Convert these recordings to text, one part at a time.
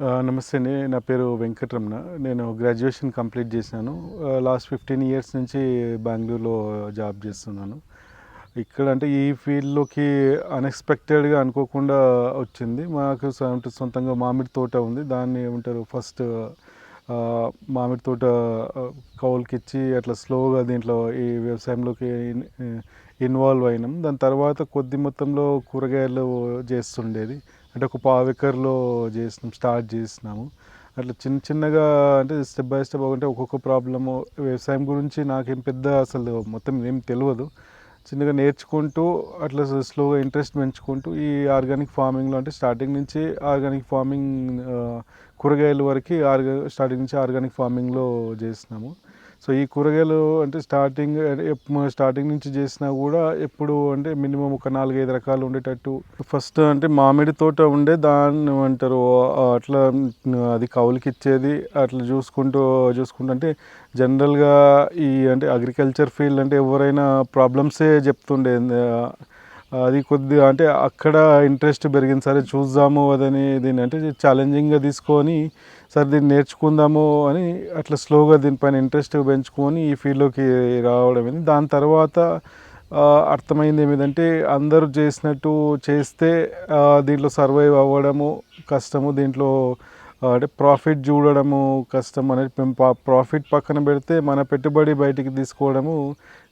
నమస్తే అండి నా పేరు వెంకటరమణ. నేను గ్రాడ్యుయేషన్ కంప్లీట్ చేశాను. లాస్ట్ ఫిఫ్టీన్ ఇయర్స్ నుంచి బెంగళూరులో జాబ్ చేస్తున్నాను. ఇక్కడ అంటే ఈ ఫీల్డ్లోకి అన్ఎక్స్పెక్టెడ్గా అనుకోకుండా వచ్చింది. మాకు సొంతంగా మామిడి తోట ఉంది. దాన్ని ఏమంటారు ఫస్ట్ మామిడి తోట కౌలుకిచ్చి అట్లా స్లోగా దీంట్లో ఈ వ్యవసాయంలోకి ఇన్వాల్వ్ అయినాం. దాని తర్వాత కొద్ది మొత్తంలో కూరగాయలు చేస్తుండేది. అంటే ఒక పావు ఎకర్లో చేసినాం స్టార్ట్ చేసినాము. అట్లా చిన్న చిన్నగా అంటే స్టెప్ బై స్టెప్ అంటే ఒక్కొక్క ప్రాబ్లము వ్యవసాయం గురించి నాకేం పెద్ద అసలు మొత్తం ఏం తెలియదు చిన్నగా నేర్చుకుంటూ అట్లా స్లోగా ఇంట్రెస్ట్ పెంచుకుంటూ ఈ ఆర్గానిక్ ఫార్మింగ్లో అంటే స్టార్టింగ్ నుంచి ఆర్గానిక్ ఫార్మింగ్ కూరగాయల వరకు ఆర్గా స్టార్టింగ్ నుంచి ఆర్గానిక్ ఫార్మింగ్లో చేసినాము. సో ఈ కూరగాయలు అంటే స్టార్టింగ్ స్టార్టింగ్ నుంచి చేసినా కూడా ఎప్పుడు అంటే మినిమం ఒక నాలుగైదు రకాలు ఉండేటట్టు. ఫస్ట్ అంటే మామిడి తోట ఉండే దాన్ని ఏమంటారు అట్లా అది కౌలుకి ఇచ్చేది అట్లా చూసుకుంటూ చూసుకుంటూ అంటే జనరల్గా ఈ అంటే అగ్రికల్చర్ ఫీల్డ్ అంటే ఎవరైనా ప్రాబ్లమ్సే చెప్తుండే అది కొద్దిగా అంటే అక్కడ ఇంట్రెస్ట్ పెరిగింది. సరే చూద్దాము అదని దీన్ని అంటే ఛాలెంజింగ్గా తీసుకొని సరే దీన్ని నేర్చుకుందాము అని అట్లా స్లోగా దీనిపైన ఇంట్రెస్ట్ పెంచుకొని ఈ ఫీల్డ్లోకి రావడం అయింది దాని తర్వాత అర్థమైంది ఏమిటంటే అందరూ చేసినట్టు చేస్తే దీంట్లో సర్వైవ్ అవ్వడము కష్టము దీంట్లో అంటే ప్రాఫిట్ చూడడము కష్టం అనేది ప్రాఫిట్ పక్కన పెడితే మన పెట్టుబడి బయటికి తీసుకోవడము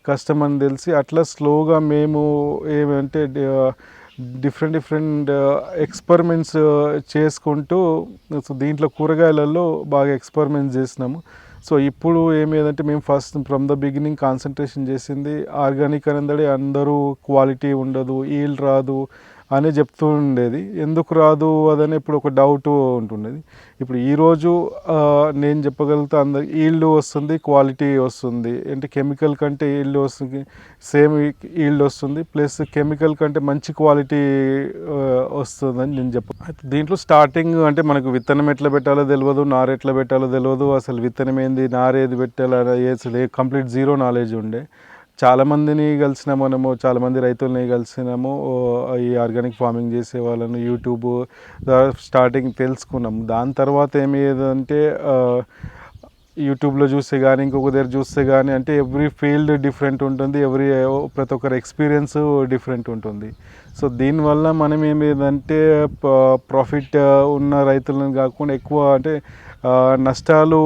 కష్టం అని తెలిసి అట్లా స్లోగా మేము ఏమంటే డిఫరెంట్ డిఫరెంట్ ఎక్స్పెరిమెంట్స్ చేసుకుంటూ సో దీంట్లో కూరగాయలలో బాగా ఎక్స్పెరిమెంట్స్ చేసినాము. సో ఇప్పుడు ఏమేదంటే మేము first from the beginning concentration చేసింది ఆర్గానిక్ అనేది అందరూ క్వాలిటీ ఉండదు ఈల్డ్ రాదు అని చెప్తూ ఉండేది. ఎందుకు రాదు అదని ఇప్పుడు ఒక డౌట్ ఉంటుండేది. ఇప్పుడు ఈరోజు నేను చెప్పగలుగుతా అందరికి ఈల్డ్ వస్తుంది క్వాలిటీ వస్తుంది. అంటే కెమికల్ కంటే ఈల్డ్ వస్తుంది సేమ్ ఈల్డ్ వస్తుంది. ప్లస్ కెమికల్ కంటే మంచి క్వాలిటీ వస్తుందని నేను చెప్ప దీంట్లో స్టార్టింగ్ అంటే మనకు విత్తనం ఎట్లా పెట్టాలో తెలియదు నారు ఎట్లా పెట్టాలో తెలియదు అసలు విత్తనం ఏంది నారు ఏది పెట్టాలో అసలు కంప్లీట్ జీరో నాలెడ్జ్ ఉండే. చాలామందిని కలిసిన మనము చాలామంది రైతుల్ని కలిసినాము ఈ ఆర్గానిక్ ఫార్మింగ్ చేసే వాళ్ళను యూట్యూబ్ స్టార్టింగ్ తెలుసుకున్నాము. దాని తర్వాత ఏమయ్యేదంటే ఏదంటే యూట్యూబ్లో చూస్తే కానీ ఇంకొక దగ్గర చూస్తే కానీ అంటే ఎవ్రీ ఫీల్డ్ డిఫరెంట్ ఉంటుంది ఎవ్రీ ప్రతి ఒక్కరి ఎక్స్పీరియన్స్ డిఫరెంట్ ఉంటుంది. సో దీనివల్ల మనం ఏమేదంటే ప్రాఫిట్ ఉన్న రైతులను కాకుండా ఎక్కువ అంటే నష్టాలు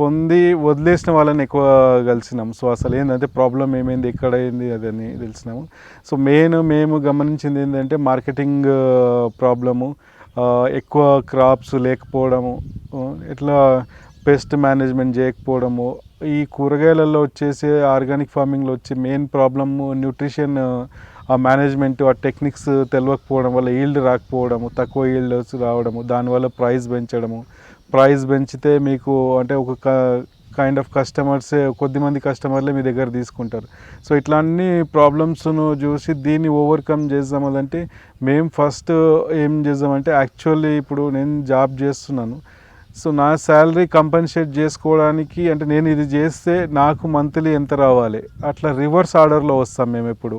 పొంది వదిలేసిన వాళ్ళని ఎక్కువ కలిసినాం సో అసలు ఏంటంటే ప్రాబ్లం ఏమైంది ఎక్కడ అయింది అదని తెలిసినాము. సో మెయిన్ మేము గమనించింది ఏంటంటే మార్కెటింగ్ ప్రాబ్లము ఎక్కువ క్రాప్స్ లేకపోవడము ఇట్లా పెస్ట్ మేనేజ్మెంట్ చేయకపోవడము ఈ కూరగాయలలో వచ్చేసి ఆర్గానిక్ ఫార్మింగ్లో వచ్చే మెయిన్ ప్రాబ్లమ్ న్యూట్రిషన్ ఆ మేనేజ్మెంట్ ఆ టెక్నిక్స్ తెలియకపోవడం వల్ల ఈల్డ్ రాకపోవడము తక్కువ ఈల్డ్స్ రావడము దానివల్ల ప్రైస్ పెంచడము ప్రైస్ పెంచితే మీకు అంటే ఒక కైండ్ ఆఫ్ కస్టమర్స్ కొద్దిమంది కస్టమర్లే మీ దగ్గర తీసుకుంటారు. సో ఇట్లా అన్ని ప్రాబ్లమ్స్ను చూసి దీన్ని ఓవర్కమ్ చేద్దామంటే మేము ఫస్ట్ ఏం చేద్దామంటే యాక్చువల్లీ ఇప్పుడు నేను జాబ్ చేస్తున్నాను. సో నా శాలరీ కంపెన్సేట్ చేసుకోవడానికి అంటే నేను ఇది చేస్తే నాకు మంత్లీ ఎంత రావాలి? అట్లా రివర్స్ ఆర్డర్లో వస్తాం మేము ఎప్పుడు.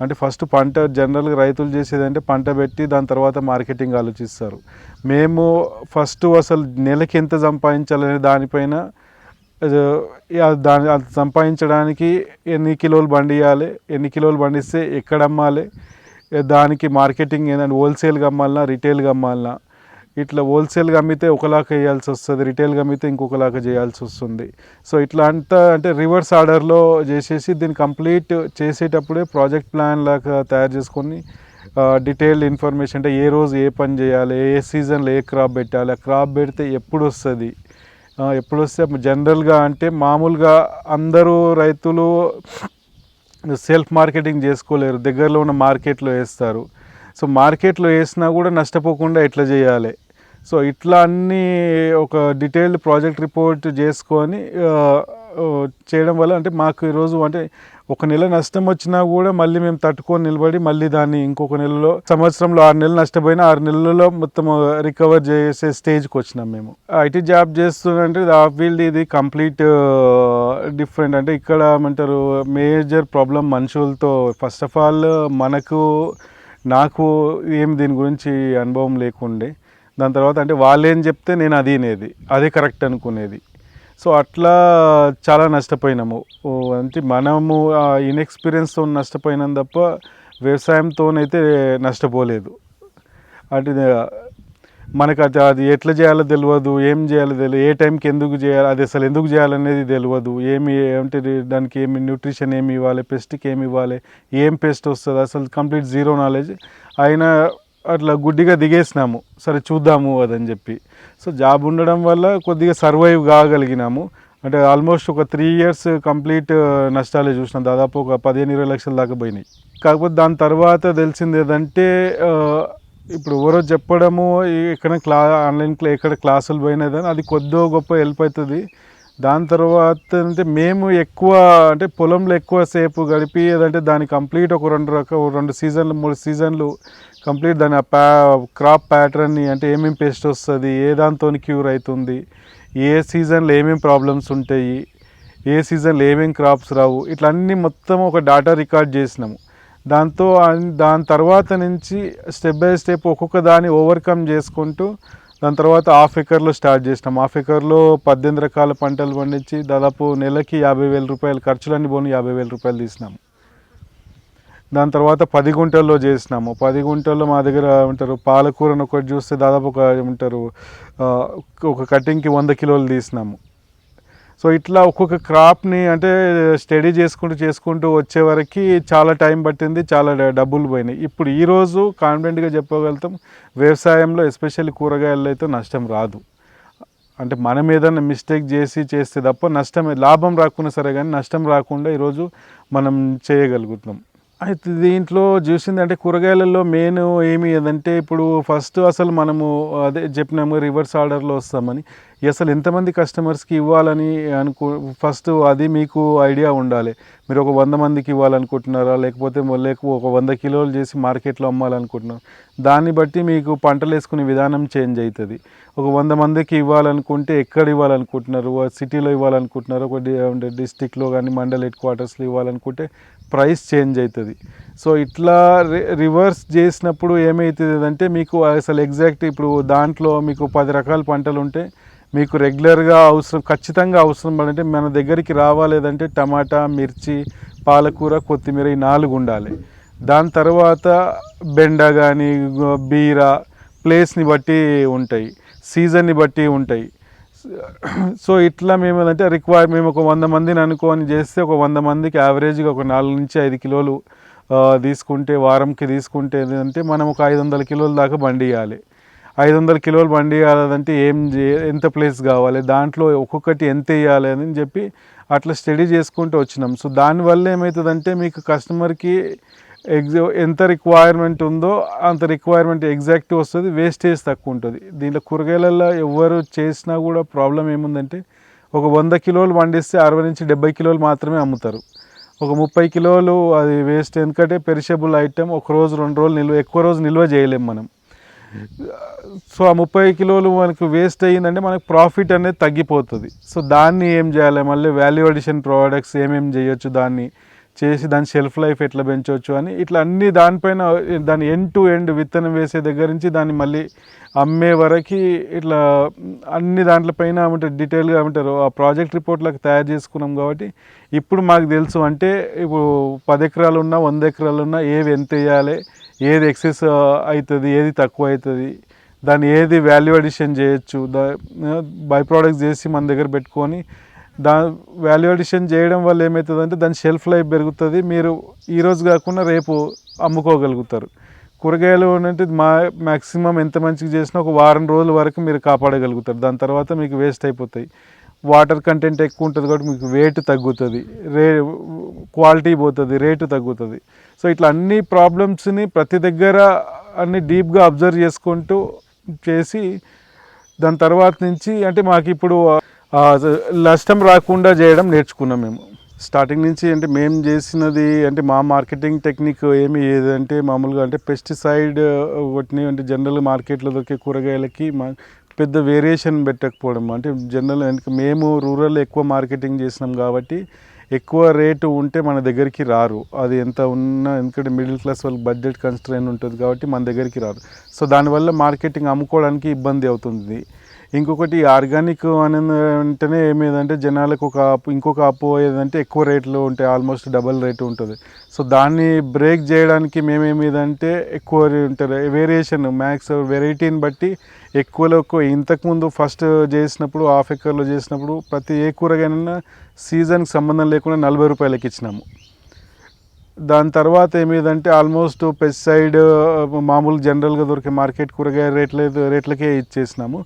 అంటే ఫస్ట్ పంట జనరల్గా రైతులు చేసేదంటే పంట పెట్టి దాని తర్వాత మార్కెటింగ్ ఆలోచిస్తారు. మేము ఫస్ట్ అసలు నెలకి ఎంత సంపాదించాలనే దానిపైన దాని అది సంపాదించడానికి ఎన్ని కిలోలు పండియాలి ఎన్ని కిలోలు పండిస్తే ఎక్కడ అమ్మాలి దానికి మార్కెటింగ్ ఏంటంటే హోల్సేల్గా అమ్మాలనా రిటైల్గా అమ్మాలనా ఇట్లా హోల్సేల్గా అమ్మితే ఒకలాగా వేయాల్సి వస్తుంది రిటైల్గా అమ్మితే ఇంకొకలాగా చేయాల్సి వస్తుంది. సో ఇట్లా అంతా అంటే రివర్స్ ఆర్డర్లో చేసేసి దీన్ని కంప్లీట్ చేసేటప్పుడే ప్రాజెక్ట్ ప్లాన్ లాగా తయారు చేసుకొని డీటెయిల్డ్ ఇన్ఫర్మేషన్ అంటే ఏ రోజు ఏ పని చేయాలి ఏ సీజన్లో ఏ క్రాప్ పెట్టాలి ఆ క్రాప్ పెడితే ఎప్పుడు వస్తుంది? ఎప్పుడు వస్తే జనరల్గా అంటే మామూలుగా అందరూ రైతులు సెల్ఫ్ మార్కెటింగ్ చేసుకోలేరు. దగ్గరలో ఉన్న మార్కెట్లో వేస్తారు. సో మార్కెట్లో వేసినా కూడా నష్టపోకుండా ఎట్లా చేయాలి? సో ఇట్లా అన్నీ ఒక డీటెయిల్డ్ ప్రాజెక్ట్ రిపోర్ట్ చేసుకొని చేయడం వల్ల అంటే మాకు ఈరోజు అంటే ఒక నెల నష్టం వచ్చినా కూడా మళ్ళీ మేము తట్టుకొని నిలబడి మళ్ళీ దాన్ని ఇంకొక నెలలో సంవత్సరంలో ఆరు నెలలు నష్టపోయినా ఆరు నెలల్లో మొత్తం రికవర్ చేసే స్టేజ్కి వచ్చినాం మేము. ఐటీ జాబ్ చేస్తుందంటే ఆ ఫీల్డ్ ఇది కంప్లీట్ డిఫరెంట్. అంటే ఇక్కడ ఏమంటారు మేజర్ ప్రాబ్లం మనుషులతో ఫస్ట్ ఆఫ్ ఆల్ మనకు నాకు ఏం దీని గురించి అనుభవం లేకుండే. దాని తర్వాత అంటే వాళ్ళేం చెప్తే నేను అది అనేది అదే కరెక్ట్ అనుకునేది. సో అట్లా చాలా నష్టపోయినాము. ఓ అంటే మనము ఇన్ఎక్స్పీరియన్స్తో నష్టపోయినాం తప్ప వ్యవసాయంతోనైతే నష్టపోలేదు. అంటే మనకు అది అది ఎట్లా చేయాలో తెలియదు ఏం చేయాలో తెలియదు ఏ టైంకి ఎందుకు చేయాలి అది అసలు ఎందుకు చేయాలనేది తెలియదు ఏమి అంటే దానికి ఏమి న్యూట్రిషన్ ఏమి ఇవ్వాలి పెస్ట్కి ఏమి ఇవ్వాలి ఏం పెస్ట్ వస్తుంది అసలు కంప్లీట్ జీరో నాలెడ్జ్ అయినా అట్లా గుడ్డిగా దిగేసినాము. సరే చూద్దాము అదని చెప్పి. సో జాబ్ ఉండడం వల్ల కొద్దిగా సర్వైవ్ కాగలిగినాము. అంటే ఆల్మోస్ట్ ఒక త్రీ ఇయర్స్ కంప్లీట్ నష్టాలే చూసినాం. దాదాపు ఒక పదిహేను ఇరవై లక్షల దాకా పోయినాయి. కాకపోతే దాని తర్వాత తెలిసింది ఏదంటే ఇప్పుడు ఎవరో చెప్పడము ఎక్కడ క్లా ఆన్లైన్ ఎక్కడ క్లాసులు పోయినదని అది కొద్దో గొప్ప హెల్ప్ అవుతుంది దాని తర్వాత అంటే మేము ఎక్కువ అంటే పొలంలో ఎక్కువ సేపు గడిపి ఏదంటే దాని కంప్లీట్ ఒక రెండు రక రెండు సీజన్లు మూడు సీజన్లు కంప్లీట్ దాని ఆ ప్యా క్రాప్ ప్యాటర్న్ని అంటే ఏమేమి పెస్ట్ వస్తుంది ఏ దాంతో క్యూర్ అవుతుంది ఏ సీజన్లో ఏమేమి ప్రాబ్లమ్స్ ఉంటాయి ఏ సీజన్లో ఏమేమి క్రాప్స్ రావు ఇట్లా అన్నీ మొత్తం ఒక డాటా రికార్డ్ చేసినాము. దాంతో దాని తర్వాత నుంచి స్టెప్ బై స్టెప్ ఒక్కొక్క దాన్ని ఓవర్కమ్ చేసుకుంటూ దాని తర్వాత హాఫ్ ఎకర్లో స్టార్ట్ చేసినాం. హాఫ్ ఎకర్లో పద్దెనిమిది రకాల పంటలు పండించి దాదాపు నెలకి యాభై వేల రూపాయలు ఖర్చులన్నీ పోను యాభై వేల రూపాయలు తీసినాము దాని తర్వాత పది గుంటల్లో చేసినాము. పది గుంటల్లో మా దగ్గర ఉంటారు పాలకూరను ఒకటి చూస్తే దాదాపు ఒక ఉంటారు ఒక కటింగ్కి వంద కిలోలు తీసినాము. సో ఇట్లా ఒక్కొక్క క్రాప్ని అంటే స్టడీ చేసుకుంటూ చేసుకుంటూ వచ్చే వరకు చాలా టైం పట్టింది చాలా డబ్బులు పోయినాయి. ఇప్పుడు ఈరోజు కాన్ఫిడెంట్గా చెప్పగలుగుతాం వ్యవసాయంలో ఎస్పెషల్లీ కూరగాయల్లో అయితే నష్టం రాదు. అంటే మనం ఏదైనా మిస్టేక్ చేసి చేస్తే తప్ప నష్టం లాభం రాకుండా సరే కానీ నష్టం రాకుండా ఈరోజు మనం చేయగలుగుతున్నాం. అయితే దీంట్లో చూసింది అంటే కూరగాయలలో మెయిన్ ఏమి ఏదంటే ఇప్పుడు ఫస్ట్ అసలు మనము అదే చెప్పినాము రివర్స్ ఆర్డర్లో వస్తామని. అసలు ఎంతమంది కస్టమర్స్కి ఇవ్వాలని అనుకో ఫస్ట్ అది మీకు ఐడియా ఉండాలి. మీరు ఒక వంద మందికి ఇవ్వాలనుకుంటున్నారా? లేకపోతే లేక ఒక వంద కిలోలు చేసి మార్కెట్లో అమ్మాలనుకుంటున్నారు? దాన్ని బట్టి మీకు పంటలు వేసుకునే విధానం చేంజ్ అవుతుంది. ఒక వంద మందికి ఇవ్వాలనుకుంటే ఎక్కడ ఇవ్వాలనుకుంటున్నారు? సిటీలో ఇవ్వాలనుకుంటున్నారు? ఒక డిస్టిక్లో కానీ మండల్ హెడ్ క్వార్టర్స్లో ఇవ్వాలనుకుంటే ప్రైస్ చేంజ్ అవుతుంది. సో ఇట్లా రివర్స్ చేసినప్పుడు ఏమవుతుంది అంటే మీకు అసలు ఎగ్జాక్ట్ ఇప్పుడు దాంట్లో మీకు పది రకాల పంటలు ఉంటే మీకు రెగ్యులర్గా అవసరం ఖచ్చితంగా అవసరం పడంటే మన దగ్గరికి రావాలేదంటే టమాటా మిర్చి పాలకూర కొత్తిమీర ఈ నాలుగు ఉండాలి. దాని తర్వాత బెండ కానీ బీర ప్లేస్ని బట్టి ఉంటాయి సీజన్ని బట్టి ఉంటాయి. సో ఇట్లా మేము అంటే రిక్వైర్ మేము ఒక వంద మందిని అనుకొని చేస్తే ఒక వంద మందికి యావరేజ్గా ఒక నాలుగు నుంచి ఐదు కిలోలు తీసుకుంటే వారంకి తీసుకుంటే ఏంటంటే మనం ఒక ఐదు వందల కిలోల దాకా బండి ఇవ్వాలి ఐదు వందల కిలోలు బండి వేయాలంటే ఏం ఎంత ప్లేస్ కావాలి? దాంట్లో ఒక్కొక్కటి ఎంత వేయాలి అని చెప్పి అట్లా స్టడీ చేసుకుంటూ వచ్చినాం. సో దానివల్ల ఏమవుతుందంటే మీకు కస్టమర్కి ఎగ్జా ఎంత రిక్వైర్మెంట్ ఉందో అంత రిక్వైర్మెంట్ ఎగ్జాక్ట్ వస్తుంది వేస్టేజ్ తక్కువ ఉంటుంది. దీంట్లో కూరగాయలలో ఎవరు చేసినా కూడా ప్రాబ్లం ఏముందంటే ఒక వంద కిలోలు పండిస్తే అరవై నుంచి డెబ్బై కిలోలు మాత్రమే అమ్ముతారు. ఒక ముప్పై కిలోలు అది వేస్ట్ ఎందుకంటే పెరిషబుల్ ఐటెం ఒక రోజు రెండు రోజులు నిల్వ ఎక్కువ రోజు నిల్వ చేయలేం మనం. సో ఆ ముప్పై కిలోలు మనకు వేస్ట్ అయ్యిందంటే మనకు ప్రాఫిట్ అనేది తగ్గిపోతుంది. సో దాన్ని ఏం చేయాలి? మళ్ళీ వాల్యూ అడిషన్ ప్రోడక్ట్స్ ఏమేమి చేయొచ్చు? దాన్ని చేసి దాని షెల్ఫ్ లైఫ్ ఎట్లా పెంచవచ్చు అని ఇట్లా అన్ని దానిపైన దాని ఎండ్ టు ఎండ్ విత్తనం వేసే దగ్గర నుంచి దాన్ని మళ్ళీ అమ్మే వరకు ఇట్లా అన్ని దాంట్లపైన ఏమంటారు డీటెయిల్గా ఏమంటారు ఆ ప్రాజెక్ట్ రిపోర్ట్లకు తయారు చేసుకున్నాం కాబట్టి ఇప్పుడు మాకు తెలుసు అంటే ఇప్పుడు పది ఎకరాలు ఉన్నా వంద ఎకరాలు ఉన్నా ఏవి ఎంత వేయాలి? ఏది ఎక్సెస్ అవుతుంది ఏది తక్కువ అవుతుంది దాన్ని ఏది వాల్యూ అడిషన్ చేయొచ్చు దా బై ప్రోడక్ట్స్ చేసి మన దగ్గర పెట్టుకొని దా వాల్యూ అడిషన్ చేయడం వల్ల ఏమవుతుందంటే దాని షెల్ఫ్ లైఫ్ పెరుగుతుంది. మీరు ఈరోజు కాకుండా రేపు అమ్ముకోగలుగుతారు. కూరగాయలు అంటే మా మ్యాక్సిమం ఎంత మంచిగా చేసినా ఒక వారం రోజుల వరకు మీరు కాపాడగలుగుతారు. దాని తర్వాత మీకు వేస్ట్ అయిపోతాయి. వాటర్ కంటెంట్ ఎక్కువ ఉంటుంది కాబట్టి మీకు వెయిట్ తగ్గుతుంది. రే క్వాలిటీ పోతుంది రేటు తగ్గుతుంది. సో ఇట్లా అన్ని ప్రాబ్లమ్స్ని ప్రతి దగ్గర అన్ని డీప్గా అబ్జర్వ్ చేసుకుంటూ చేసి దాని తర్వాత నుంచి అంటే మాకు ఇప్పుడు నష్టం రాకుండా చేయడం నేర్చుకున్నాం మేము. స్టార్టింగ్ నుంచి అంటే మేము చేసినది అంటే మా మార్కెటింగ్ టెక్నిక్ ఏమి ఏదంటే మామూలుగా అంటే పెస్టిసైడ్ ఒకటిని అంటే జనరల్ మార్కెట్లో దొరికే కూరగాయలకి మా పెద్ద వేరియేషన్ పెట్టకపోవడం. అంటే జనరల్ మేము రూరల్ ఎక్కువ మార్కెటింగ్ చేసినాం కాబట్టి ఎక్కువ రేటు ఉంటే మన దగ్గరికి రారు. అది ఎంత ఉన్నా ఎందుకంటే మిడిల్ క్లాస్ వాళ్ళకి బడ్జెట్ కన్స్ట్రైన్ ఉంటుంది కాబట్టి మన దగ్గరికి రారు. సో దానివల్ల మార్కెటింగ్ అమ్ముకోవడానికి ఇబ్బంది అవుతుంది. ఇంకొకటి ఆర్గానిక్ అని అంటేనే ఏమేదంటే జనాలకు ఒక ఇంకొక అప్పు ఏదంటే ఎక్కువ రేట్లో ఉంటాయి ఆల్మోస్ట్ డబల్ రేటు ఉంటుంది. సో దాన్ని బ్రేక్ చేయడానికి మేమేమిదంటే ఎక్కువ ఉంటుంది వేరియేషన్ మ్యాక్స్ వెరైటీని బట్టి ఎక్కువలో ఎక్కువ ఇంతకుముందు ఫస్ట్ చేసినప్పుడు హాఫ్ ఎకర్లో చేసినప్పుడు ప్రతి ఏ కూరగాయనైనా సీజన్కి సంబంధం లేకుండా నలభై రూపాయలకి ఇచ్చినాము. దాని తర్వాత ఏమిదంటే ఆల్మోస్ట్ పెస్టిసైడ్ మామూలు జనరల్గా దొరికే మార్కెట్ కూరగాయ రేట్ల రేట్లకే ఇచ్చేసినాము.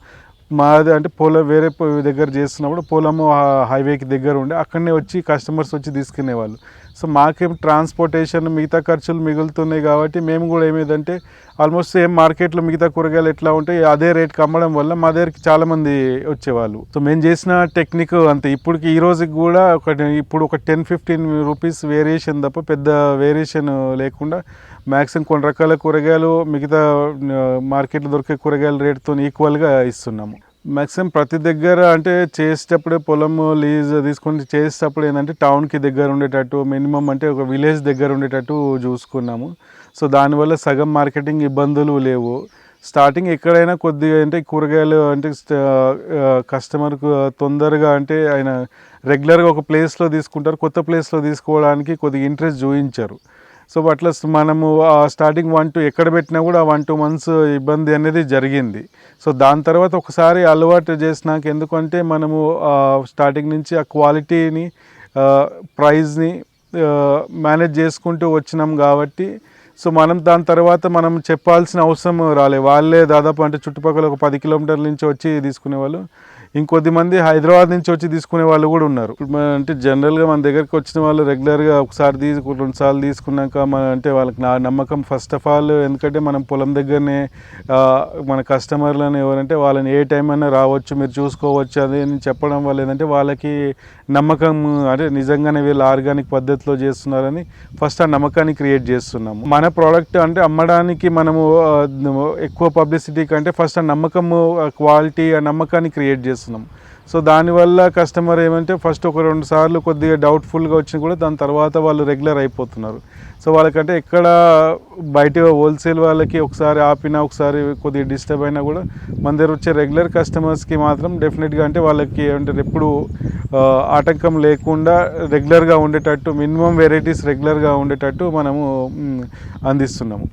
మాది అంటే పొలం వేరే దగ్గర చేస్తున్నప్పుడు పొలము హైవేకి దగ్గర ఉండే అక్కడనే వచ్చి కస్టమర్స్ వచ్చి తీసుకునేవాళ్ళు. సో మాకేం ట్రాన్స్పోర్టేషన్ మిగతా ఖర్చులు మిగులుతున్నాయి కాబట్టి మేము కూడా ఏమేదంటే ఆల్మోస్ట్ సేమ్ మార్కెట్లో మిగతా కూరగాయలు ఎట్లా ఉంటాయి అదే రేట్కి అమ్మడం వల్ల మా దగ్గరికి చాలామంది వచ్చేవాళ్ళు. సో మేము చేసిన టెక్నిక్ అంతే. ఇప్పటికి ఈ రోజుకి కూడా ఒక ఇప్పుడు ఒక టెన్ ఫిఫ్టీన్ రూపీస్ వేరియేషన్ తప్ప పెద్ద వేరియేషన్ లేకుండా మ్యాక్సిమం కొన్ని రకాల కూరగాయలు మిగతా మార్కెట్లో దొరికే కూరగాయల రేటుతో ఈక్వల్గా ఇస్తున్నాము. మ్యాక్సిమం ప్రతి దగ్గర అంటే చేసేటప్పుడే పొలం లీజ్ తీసుకొని చేసేటప్పుడు ఏంటంటే టౌన్కి దగ్గర ఉండేటట్టు మినిమం అంటే ఒక విలేజ్ దగ్గర ఉండేటట్టు చూసుకున్నాము. సో దానివల్ల సగం మార్కెటింగ్ ఇబ్బందులు లేవు. స్టార్టింగ్ ఎక్కడైనా కొద్దిగా అంటే కూరగాయలు అంటే కస్టమర్కు తొందరగా అంటే ఆయన రెగ్యులర్గా ఒక ప్లేస్లో తీసుకుంటారు కొత్త ప్లేస్లో తీసుకోవడానికి కొద్దిగా ఇంట్రెస్ట్ చూపించారు. సో అట్లా మనము స్టార్టింగ్ వన్ టూ ఎక్కడ పెట్టినా కూడా వన్ టూ మంత్స్ ఇబ్బంది అనేది జరిగింది సో దాని తర్వాత ఒకసారి అలవాటు చేసినాక ఎందుకంటే మనము స్టార్టింగ్ నుంచి ఆ క్వాలిటీని ప్రైజ్ని మేనేజ్ చేసుకుంటూ వచ్చినాం కాబట్టి సో మనం దాని తర్వాత మనం చెప్పాల్సిన అవసరం రాలే వాళ్ళే దాదాపు అంటే చుట్టుపక్కల ఒక పది కిలోమీటర్ల నుంచి వచ్చి తీసుకునేవాళ్ళు ఇంకొద్ది మంది హైదరాబాద్ నుంచి వచ్చి తీసుకునే వాళ్ళు కూడా ఉన్నారు. మన అంటే జనరల్గా మన దగ్గరికి వచ్చిన వాళ్ళు రెగ్యులర్గా ఒకసారి తీసుకు రెండు సార్లు తీసుకున్నాక మన అంటే వాళ్ళకి నా నమ్మకం ఫస్ట్ ఆఫ్ ఆల్ ఎందుకంటే మనం పొలం దగ్గరనే మన కస్టమర్లను ఎవరంటే వాళ్ళని ఏ టైం అయినా రావచ్చు మీరు చూసుకోవచ్చు అది అని చెప్పడం వల్ల ఏంటంటే వాళ్ళకి నమ్మకం అంటే నిజంగానే వీళ్ళు ఆర్గానిక్ పద్ధతిలో చేస్తున్నారని ఫస్ట్ ఆ నమ్మకాన్ని క్రియేట్ చేస్తున్నాము. మన ప్రోడక్ట్ అంటే అమ్మడానికి మనము ఎక్కువ పబ్లిసిటీ కంటే ఫస్ట్ ఆ నమ్మకము క్వాలిటీ ఆ నమ్మకాన్ని క్రియేట్ చేస్తున్నాం సో దానివల్ల కస్టమర్ ఏమంటే ఫస్ట్ ఒక రెండు సార్లు కొద్దిగా డౌట్ఫుల్గా వచ్చినా కూడా దాని తర్వాత వాళ్ళు రెగ్యులర్ అయిపోతున్నారు. సో వాళ్ళకంటే ఎక్కడ బయట హోల్సేల్ వాళ్ళకి ఒకసారి ఆపినా ఒకసారి కొద్దిగా డిస్టర్బ్ అయినా కూడా మన దగ్గర వచ్చే రెగ్యులర్ కస్టమర్స్కి మాత్రం డెఫినెట్గా అంటే వాళ్ళకి ఏమంటారు ఎప్పుడు ఆటంకం లేకుండా రెగ్యులర్గా ఉండేటట్టు మినిమం వెరైటీస్ రెగ్యులర్గా ఉండేటట్టు మనము అందిస్తున్నాము.